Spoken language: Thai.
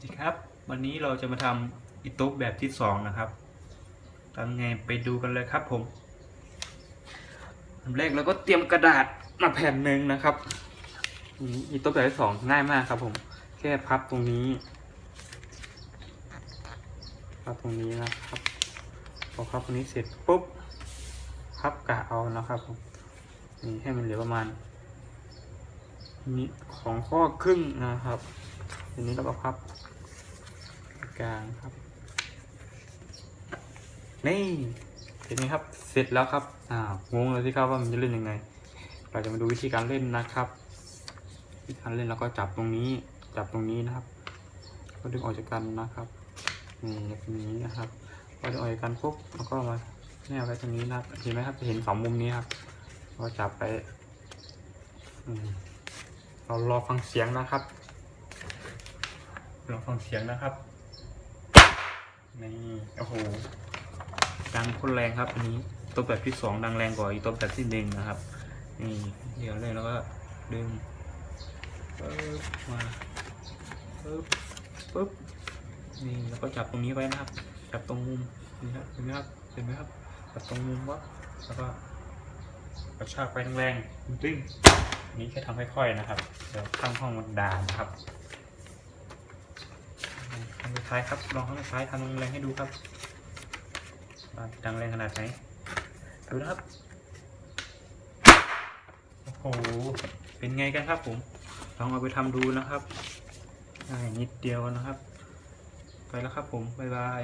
สวัสดีครับ วันนี้เราจะมาทำอิต๊ะแบบที่สองนะครับทำไงไปดูกันเลยครับผมอันแรกเราก็เตรียมกระดาษมาแผ่นหนึ่งนะครับอิต๊ะแบบที่สองง่ายมากครับผม แค่พับตรงนี้ พับตรงนี้นะครับ พอพับตรงนี้เสร็จปุ๊บ พับกะเอานะครับผม นี่ให้มันเหลือประมาณนี้ของข้อครึ่งนะครับ ทีนี้เราก็พับกลางครับ นี่เห็นไหมครับเสร็จแล้วครับอ่างงเลยสิครับว่ามันจะเล่นยังไง เราจะมาดูวิธีการเล่นนะครับวิธีการเล่นเราก็จับตรงนี้ จับตรงนี้นะครับ ก็ดึงออกจากกันนะครับนี่แบบนี้นะครับพอดึงออกจากกันปุ๊บแล้วก็มาแนบไว้ตรงนี้นะครับเห็นไหมครับจะเห็นสองมุมนี้ครับก็จับไปเรารอฟังเสียงนะครับ รองฟังเสียงนะครับ นี่โอ้โห ดังคนแรงครับอันนี้ ตัวแบบที่สองดังแรงกว่าอีตัวแบบที่หนึ่งนะครับ นี่เดี๋ยวเลยแล้วก็ดึงปึ๊บมาปึ๊บปึ๊บนี่แล้วก็จับตรงนี้ไว้นะครับ จับตรงมุมนี่ครับเห็นไหมครับเห็นไหมครับจับตรงมุมวะแล้วก็กระชากไปแรงๆดึงนนี้แค่ทำค่อยๆนะครับ เดี๋ยวข้างห้องมันด่านะครับ ท้ายครับลองทำไปท้ายทำแรงให้ดูครับว่าดังแรงขนาดไหนดูนะครับโอ้โหเป็นไงกันครับผมลองเอาไปทำดูนะครับง่ายนิดเดียวนะครับ ไปแล้วครับผมบ๊ายบาย